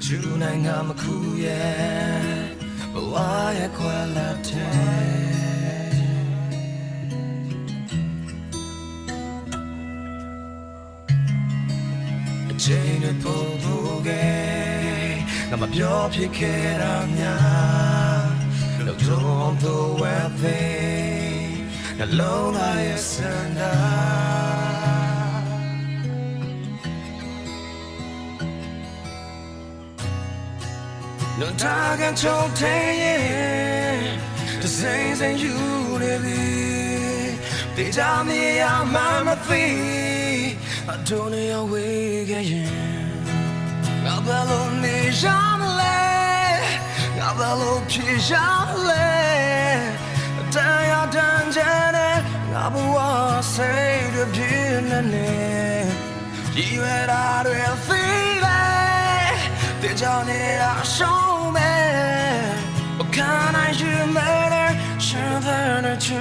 မကျူနိုင်ငါမခုရဲ့ဘဝရဲ့ခွာလာတဲ့အချိန်နဲ့ပုံဖို့ကငါမပြောဖြစ်ခဲ့တာများလောက်တော့တော့ဝဲသေးနှလုံးသားရဲ့စန္ဒာ လွန်ထားကန်ချုံထဲရဲ့တစိမ့်စိမ့်ယူနေပြီတေချာမြေရမှမသိအ don't know where get you ငါဘယ်လိုနေရမလဲငါဘယ်လိုဖြေရမလဲတရားတန်ကြတဲ့ငါဘဝစိ တေချာနေတာရှုံးမယ် What can I do better ရှင်တဲ့ချူ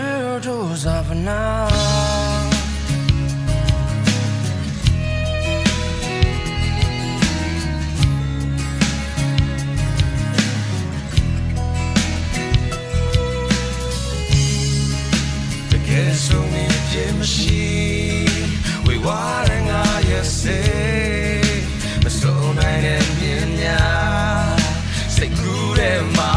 တ်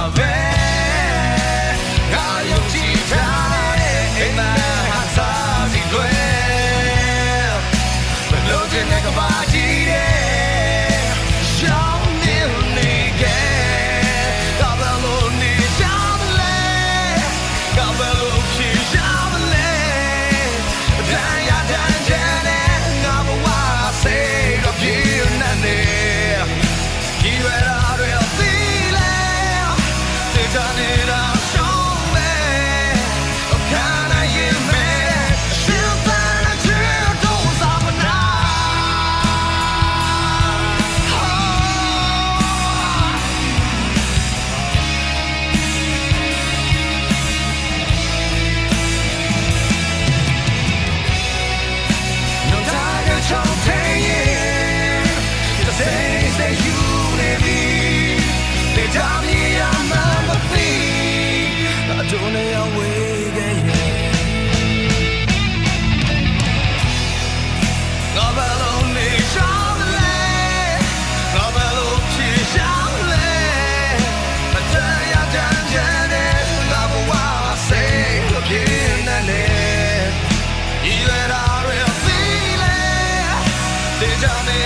things that you live in They tell me I'm not a thief I don't know your way again ငါဘယ်လိုနေချောင်းလဲငါဘယ်လိုဖြေချောင်းလဲအတရားတန်ကြတဲ့ငါဘဝစိတ်ကိုပြင်းနေနေ You and I will feel it. They tell me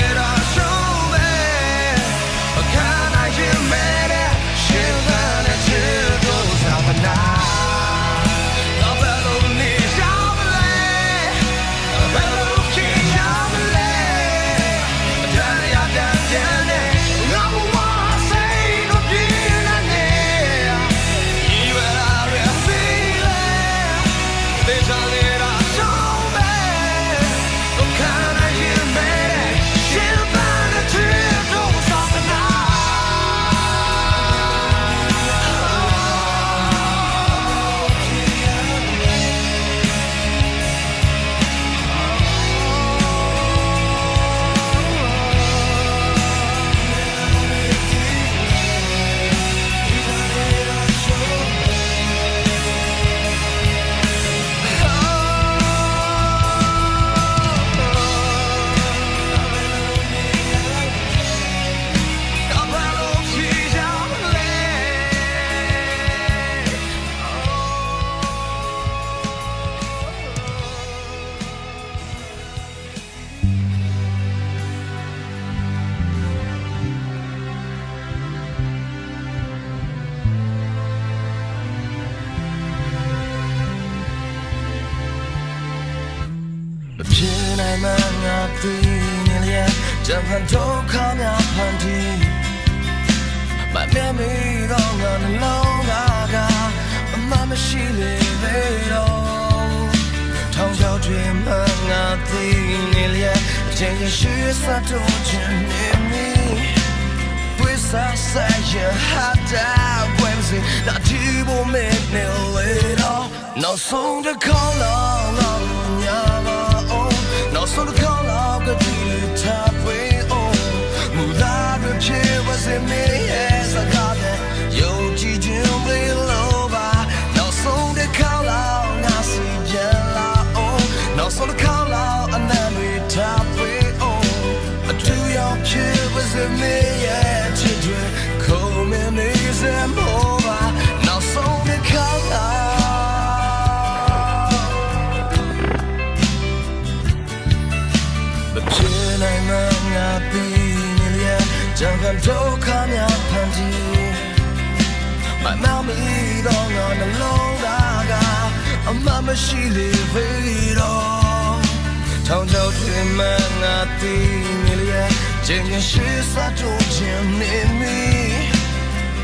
ဖြစ်နိုင်မှငါသိနေလျက်ဂျပန်ဒုက္ခများဖန်တီး။မမြင်မီတော့ငါနှလုံးသားကအမှန်မရှိလေသေးတော့။ထောင်ချောက်တွေမှငါသိနေလျက်အချိန်ရရှိစတော့ခြင်းနေမီ။ Pues I say you had ကြောင့်ကဒုက္ခများဖန်တီး My mommy တော့ငါနှလုံးသားကအမမရှိလေဖေးတော့ထောင်ချောက်တွေမှငါပြီးနေလျက်ခြင်းရရှိစားတော့ခြင်းနေမီ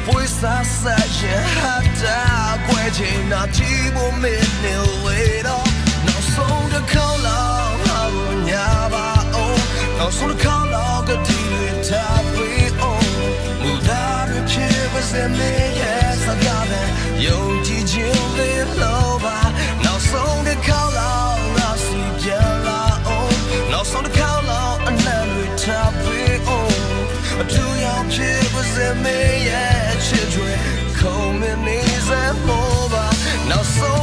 Voice I said yeah hata ကွယ်ချိန်နာကြည့်ဖို့မင်းနေဝေတော့နောက်ဆုံးတစ်ခေါက်လောက်ငါကိုညာပါ သားရဖြစ်ပါစေမင်းရဲ့စကားပဲယုံကြည်ခြင်းလေးလို့ပါနောက်ဆုံးတစ်ခေါက်လောက်ငါစီပြန်လာအောင်နောက်ဆုံးတစ်ခေါက်လောက်အနံ့တွေထားပြီးအောင်အထူးရောက်ဖြစ်ပါစေမင်းရဲ့ချစ်တွေခုံမနေစေမို့ပါနောက်ဆုံး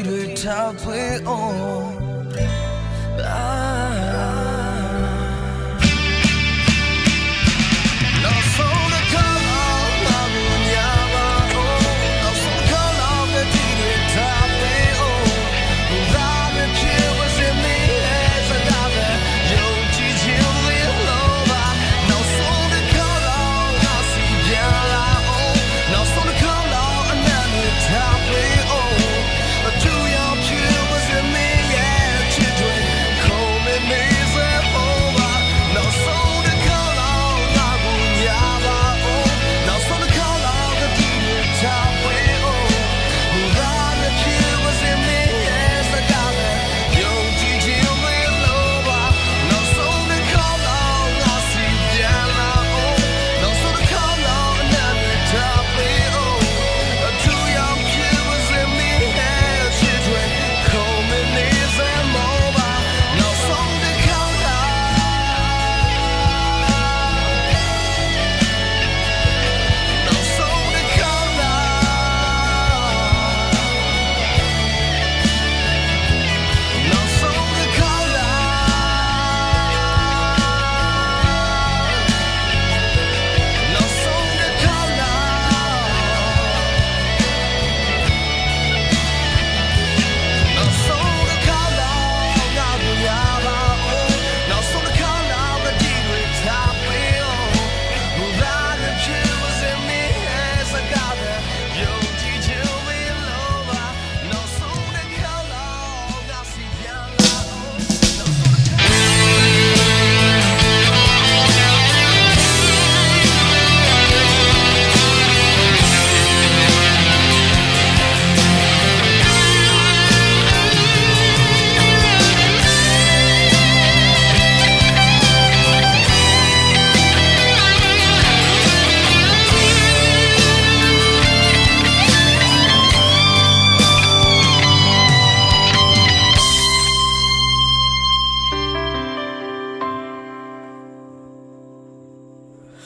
on, a deed with top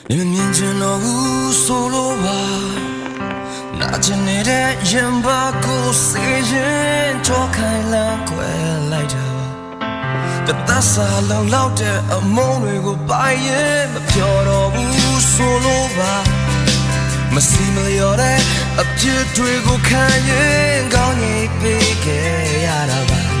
你们面前的无所罗吧，拿着你的眼把故事人戳开了归来的。တသက်စာလုံလောက်တဲ့အမုန်းတွေကိုပိုင်ရင်မပြောတော့ဘူးဆိုလိုပါမစီမလျော်တဲ့အပြစ်တွေကိုခံရင်ကောင်းကြီးပေးခဲ့ရတာပါ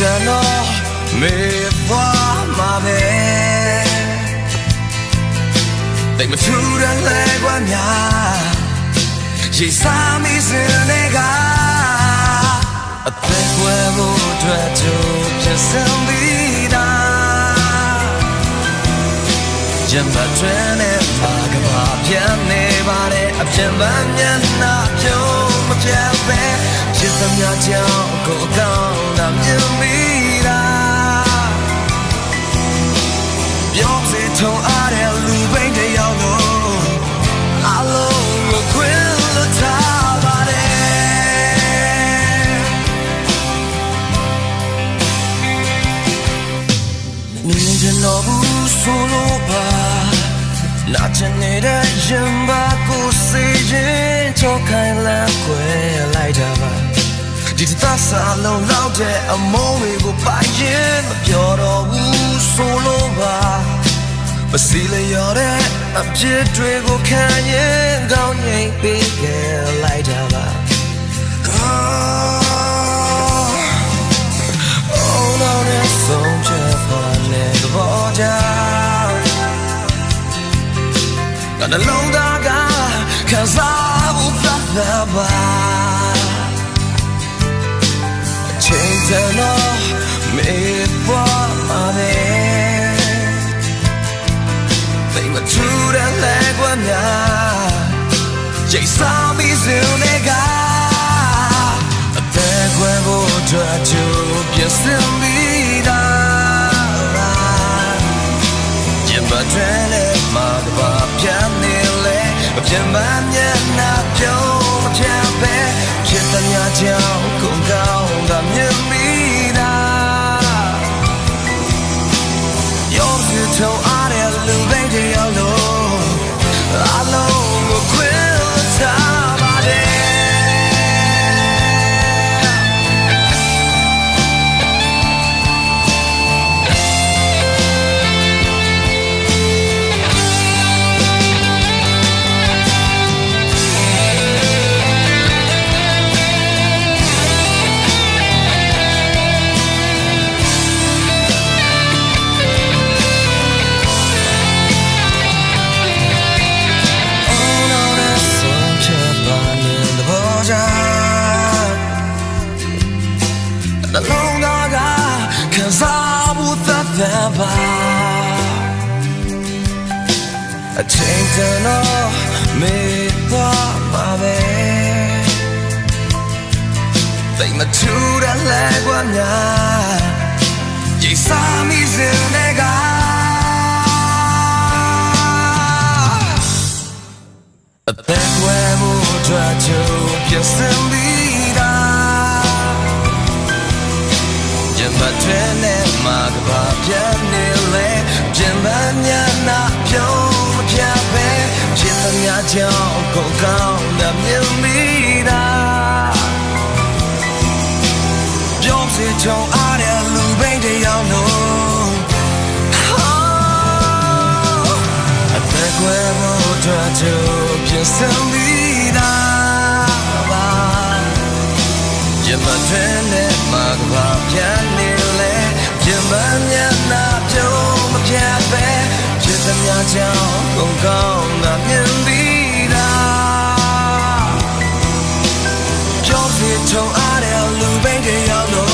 change and all, me for my bed. Take me to the leg when ya. She saw me in the အသက်ွယ်ဖို့အတွက်ကြိုးပြင်ဆင်ပြီးသားဂျမ်ဘတ်တွင်နဲ့မာကဘာပြန်နေပါလေအပြင်ပန်းမျက်နှာ ပြုံးမပြတ်ပဲဖြစ်သမျှကြောင့်ကိုယ်ကောင်းတာမြင်ပြီးသားပြောစေထုံအားတဲ့လူပိန်တယောက်လုံးအလုံးကိုခွင်လို့ထားပါတယ်မြင်ချင်တော့ဘူးဆိုလို့ပါနာချင်နေတဲ့ရင်ပါကိုစေရင်ချောခိုင်း လာခွဲလိုက်တာပါဒီသစ္စာလုံးလောက်တဲ့အမုန်းတွေကိုပိုင်ရင်မပြောတော့ဘူးဆိုလို့ပါမစီလျော်တဲ့အပြစ်တွေကိုခံရင်ကောင်းငိမ့်ပေးခဲ့လိုက်တာပါ Oh no there's so much fun in the border ငါနှလုံးသားကခံစားဖို့ သတ်တာပါအချိန်တန်တော့မေ့သွားပါနဲ့သိမထူတဲ့လဲကွာများရိတ်စားပြီးစင်နေကအသက်ခွဲဖို့အတွက်ကြိုးပြစင်ပြီးသားကျမတဲ့လေမာကဘာပြန်နေလေပြန်မမျက်နှာပြုံးပြန်ပဲဖြစ် တဲ့ညချောင်းကုန်ကောင်းတာမြင်ပြီးသား You're the tone I the baby alone မေ့သွားမှာပဲသိမထူတဲ့လဲကွာများရိတ်စားမိစင်တဲ့ကအသက်ကွယ်မှုအတွက်ကြိုးပြစင်ပြီးသားဂျမတ်တဲ့နဲ့မှာကဘာပြန်နေလေဂျမတ်ညနာပြုံးမပြပဲဖြစ်သ မျှကြောင့်ကိုယ်ကောင်းတဲ့မြင်ပြီးသားပြောစီချုံအားတဲ့လူပိန်တယောက်လုံးအသက်ကွယ်ဖို့အတွက်ကြိုးပြင်ဆင်ပြီးသားပါယမတဲ့နဲ့မှာကဘာပြန်နေလေပြင်ပန်းမျက်နှာပြုံးမပြတ်ပဲဖြစ်သမျှကြောင့်ကုန်ကောင်းတာမြင် ထုံအားတဲ့လူပိန်တယောက်လုံး